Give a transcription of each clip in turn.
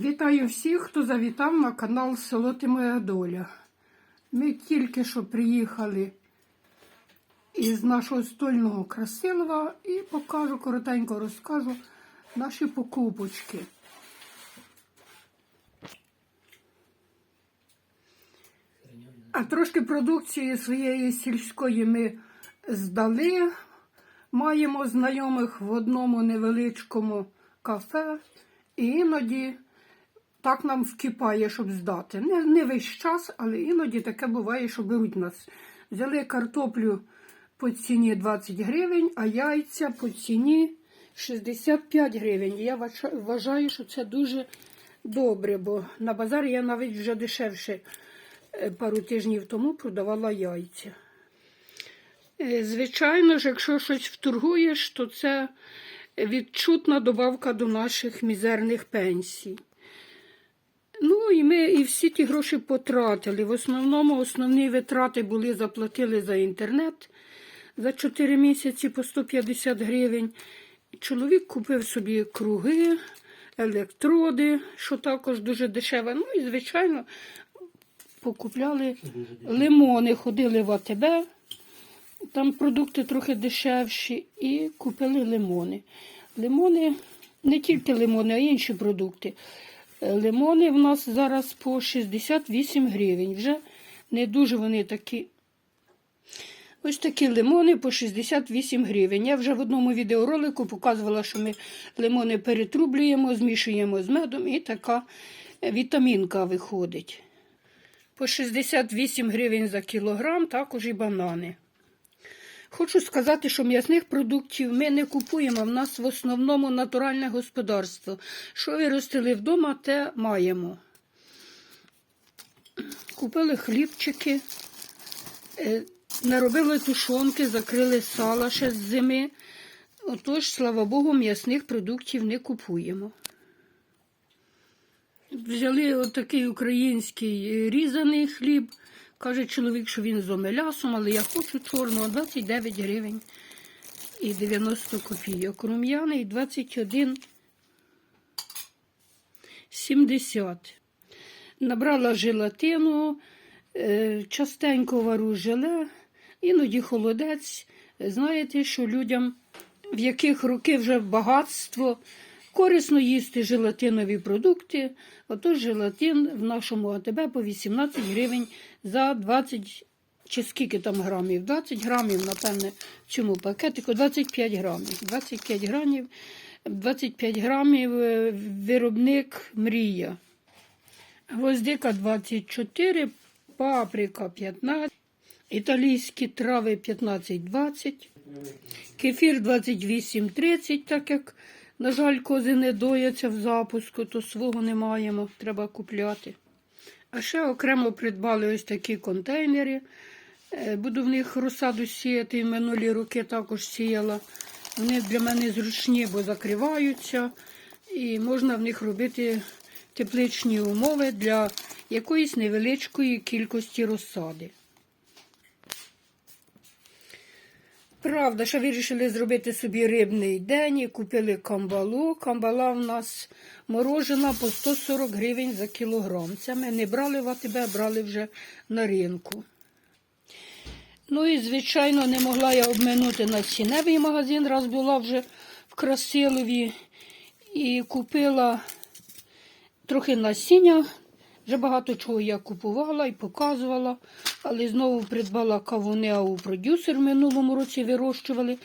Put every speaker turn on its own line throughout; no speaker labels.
Вітаю всіх, хто завітав на канал Село Ти Моя Доля. Ми тільки що приїхали із нашого стольного Красилова і покажу, коротенько розкажу наші покупочки. А трошки продукції своєї сільської ми здали. Маємо знайомих в одному невеличкому кафе, і іноді так нам вкипає, щоб здати. Не, не весь час, але іноді таке буває, що беруть нас. Взяли картоплю по ціні 20 гривень, а яйця по ціні 65 гривень. Я вважаю, що це дуже добре, бо на базарі я навіть вже дешевше е, пару тижнів тому продавала яйця. Е, Звичайно ж, якщо щось вторгуєш, то це відчутна добавка до наших мізерних пенсій. Ну і ми і всі ті гроші потратили. В основному основні витрати були заплатили за інтернет за 4 місяці по 150 гривень. Чоловік купив собі круги, електроди, що також дуже дешеве. Ну і, звичайно, покупляли лимони, ходили в АТБ. Там продукти трохи дешевші і купили лимони. Лимони, не тільки лимони, а й інші продукти. Лимони в нас зараз по 68 гривень. Вже не дуже вони такі. Ось такі лимони по 68 гривень. Я вже в одному відеоролику показувала, що ми лимони перетрублюємо, змішуємо з медом і така вітамінка виходить. По 68 гривень за кілограм, також і банани. Хочу сказати, що м'ясних продуктів ми не купуємо. В нас в основному натуральне господарство. Що виростили вдома, те маємо. Купили хлібчики, е, наробили тушонки, закрили сала ще з зими. Отож, слава Богу, м'ясних продуктів не купуємо. Взяли отакий український різаний хліб. Каже чоловік, що він з омелясом, але я хочу чорного 29 гривень і 90 копійок. Рум'яний 21 70. Набрала желатину, е, частенько вару желе, іноді холодець. Знаєте, що людям, в яких роки вже багатство, корисно їсти желатинові продукти. Отож желатин в нашому АТБ по 18 гривень за 20 чи скільки там грамів? 20 грамів, напевне, в цьому пакетику 25 грамів. 25 грамів, 25 грамів е, виробник мрія. Гвоздика 24, паприка 15, італійські трави 15-20, кефір 28-30, так як, на жаль, кози не дояться в запуску, то свого не маємо, треба купляти. А ще окремо придбали ось такі контейнери. Е, Буду в них розсаду сіяти. і Минулі роки також сіяла. Вони для мене зручні, бо закриваються, і можна в них робити тепличні умови для якоїсь невеличкої кількості розсади. Правда, що вирішили зробити собі рибний день і купили камбалу. Камбала в нас морожена по 140 гривень за кілограм. Це ми не брали в АТБ, брали вже на ринку. Ну і, звичайно, не могла я обминути насінневий магазин, раз була вже в Красилові і купила трохи насіння. Вже багато чого я купувала і показувала, але знову придбала кавуни, а у продюсер в минулому році вирощували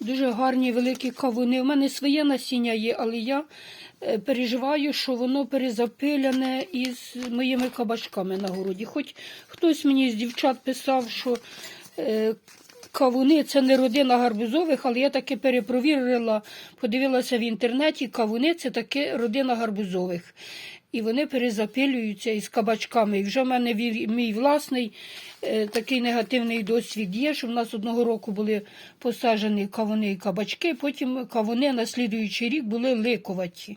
дуже гарні великі кавуни. У мене своє насіння є, але я е, переживаю, що воно перезапиляне із моїми кабачками на городі. Хоч хтось мені з дівчат писав, що е, Кавуни це не родина гарбузових, але я таки перепровірила, подивилася в інтернеті, кавуни це таки родина гарбузових. І вони перезапилюються із кабачками. І вже в мене мій власний е, такий негативний досвід є, що в нас одного року були посаджені кавуни і кабачки, потім кавуни на слідуючий рік були ликуваті.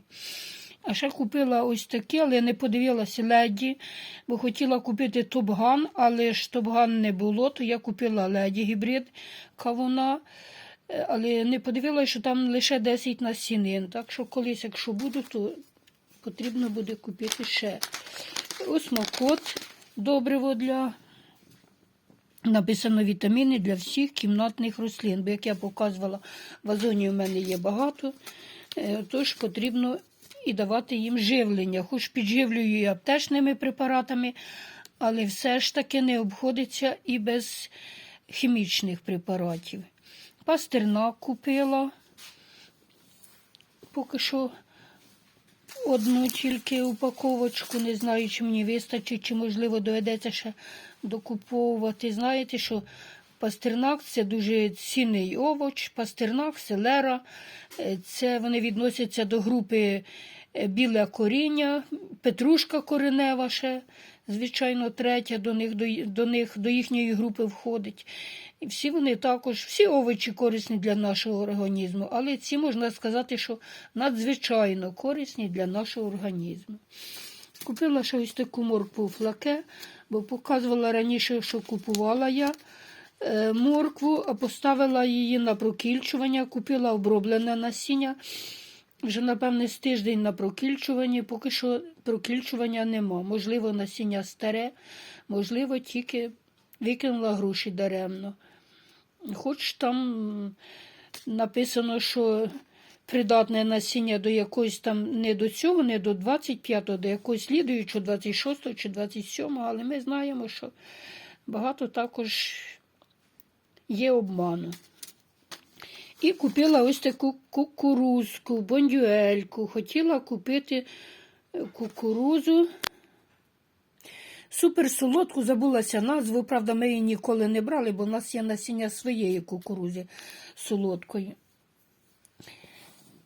А ще купила ось такі, але не подивилася леді, бо хотіла купити топган, але ж топган не було, то я купила леді гібрид кавуна. Е, Але не подивилася, що там лише 10 насінин. Так що колись, якщо буду, то потрібно буде купити ще. Осмокот добриво для написано вітаміни для всіх кімнатних рослин. Бо як я показувала, в вазоні у мене є багато, е, тож потрібно і давати їм живлення. Хоч підживлюю і аптечними препаратами, але все ж таки не обходиться і без хімічних препаратів. Пастернак купила. Поки що одну тільки упаковочку, не знаю, чи мені вистачить, чи, можливо, доведеться ще докуповувати. Знаєте, що пастернак це дуже цінний овоч, пастернак, селера. е, Це вони відносяться до групи біле коріння, петрушка коренева ще, звичайно, третя до них, до, до них, до їхньої групи входить. І всі вони також, всі овочі корисні для нашого організму, але ці можна сказати, що надзвичайно корисні для нашого організму. Купила ще ось таку моркву флаке, бо показувала раніше, що купувала я е, моркву, а поставила її на прокільчування, купила оброблене насіння. Вже, напевне, з тиждень на прокільчуванні, поки що прокільчування нема. Можливо, насіння старе, можливо, тільки викинула гроші даремно. Хоч там написано, що придатне насіння до якоїсь там не до цього, не до 25-го, до якогось слідуючого, 26-го чи 27-го, але ми знаємо, що багато також є обману. І купила ось таку кукурузку, бондюельку. Хотіла купити е, кукурузу. Супер солодку, забулася назву. Правда, ми її ніколи не брали, бо в нас є насіння своєї кукурузи солодкої.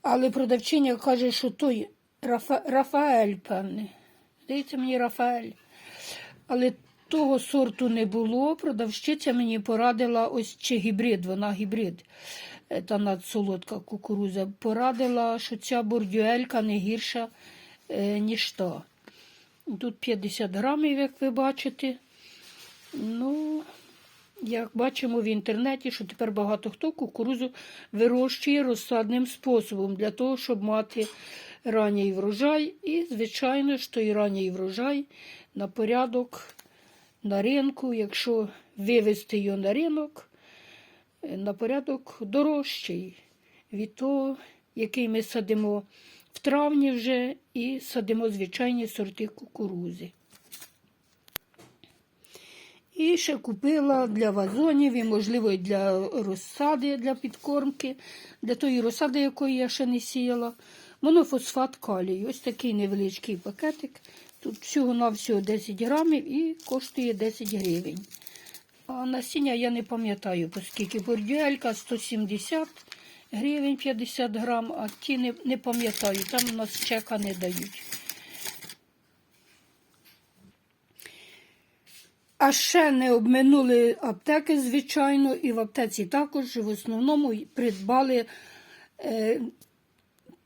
Але продавчиня каже, що той Рафа... Рафаель, певне. Здається, мені Рафаель. Але того сорту не було. Продавщиця мені порадила ось чи гібрид, вона гібрид, та надсолодка кукуруза. Порадила, що ця бордюелька не гірша, е, ніж та. Тут 50 грамів, як ви бачите. Ну, як бачимо в інтернеті, що тепер багато хто кукурузу вирощує розсадним способом для того, щоб мати ранній врожай. І, звичайно ж, той ранній врожай на порядок на ринку, якщо вивезти його на ринок, на порядок дорожчий від того, який ми садимо в травні вже і садимо звичайні сорти кукурузи. І ще купила для вазонів і, можливо, для розсади, для підкормки, для тої розсади, якої я ще не сіяла. Монофосфат калію. Ось такий невеличкий пакетик. Тут всього-навсього 10 грамів і коштує 10 гривень. А насіння я не пам'ятаю, оскільки бордюелька 170 гривень 50 грам, а ті не, не пам'ятаю, там у нас чека не дають. А ще не обминули аптеки, звичайно, і в аптеці також в основному придбали е,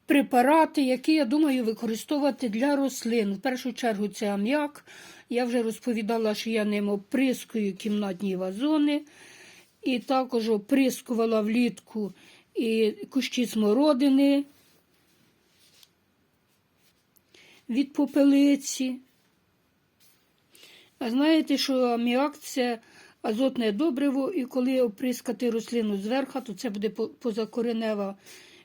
препарати, які, я думаю, використовувати для рослин. В першу чергу це ам'як. Я вже розповідала, що я ним оприскую кімнатні вазони. І також оприскувала влітку і кущі смородини від попелиці. А знаєте, що аміак це азотне добриво, і коли оприскати рослину зверху, то це буде позакоренева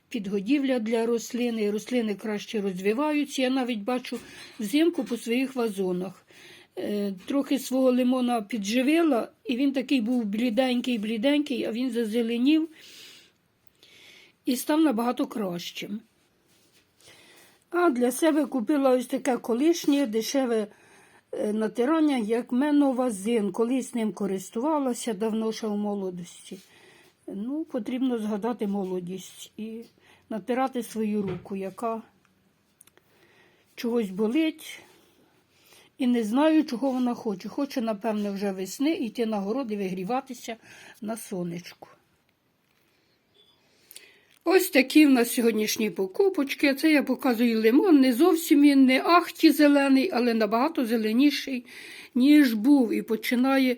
підгодівля для рослини, і рослини краще розвиваються. Я навіть бачу взимку по своїх вазонах. Е, Трохи свого лимона підживила, і він такий був бліденький, бліденький, а він зазеленів і став набагато кращим. А для себе купила ось таке колишнє дешеве е, натирання, як меновазин. Колись ним користувалася давно ще в молодості. Ну, потрібно згадати молодість і натирати свою руку, яка чогось болить. І не знаю, чого вона хоче. Хоче, напевне, вже весни йти на город і вигріватися на сонечку. Ось такі в нас сьогоднішні покупочки. Це я показую лимон. Не зовсім він не ахті зелений, але набагато зеленіший, ніж був. І починає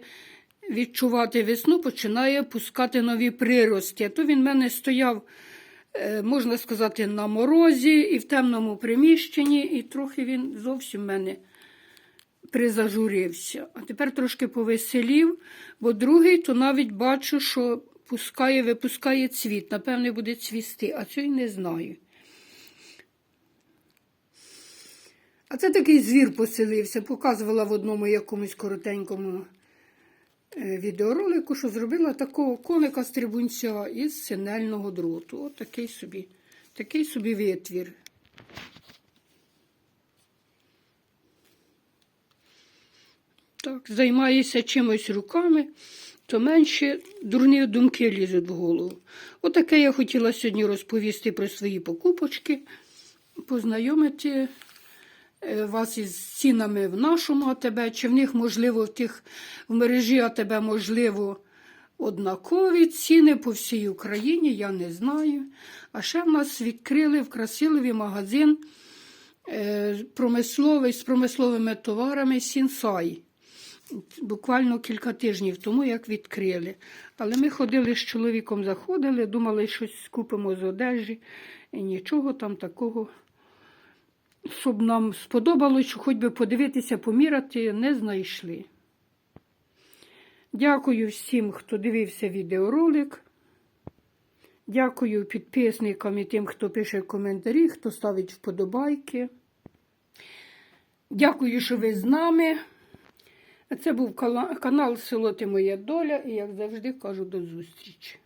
відчувати весну, починає пускати нові прирости. То він в мене стояв е, можна сказати, на морозі і в темному приміщенні, і трохи він зовсім в мене призажурився. А тепер трошки повеселів, бо другий, то навіть бачу, що пускає, випускає цвіт. Напевне, буде цвісти, а цього й не знаю. А це такий звір поселився, показувала в одному якомусь коротенькому е, відеоролику, що зробила такого коника стрибунця із синельного дроту. От такий собі, такий собі витвір. Так, займаєшся чимось руками, то менше дурні думки лізуть в голову. Отаке я хотіла сьогодні розповісти про свої покупочки, познайомити е, вас із цінами в нашому АТБ, чи в них, можливо, в тих в мережі АТБ, можливо, однакові ціни по всій Україні, я не знаю. А ще в нас відкрили в Красилові магазин е, промисловий з промисловими товарами Сінсай. Буквально кілька тижнів тому, як відкрили. Але ми ходили з чоловіком, заходили, думали, щось купимо з одежі, і нічого там такого, щоб нам сподобалось, хоч би подивитися, поміряти, не знайшли. Дякую всім, хто дивився відеоролик. Дякую підписникам і тим, хто пише коментарі, хто ставить вподобайки. Дякую, що ви з нами. Це був канал Село Ти Моя Доля, і як завжди кажу до зустрічі.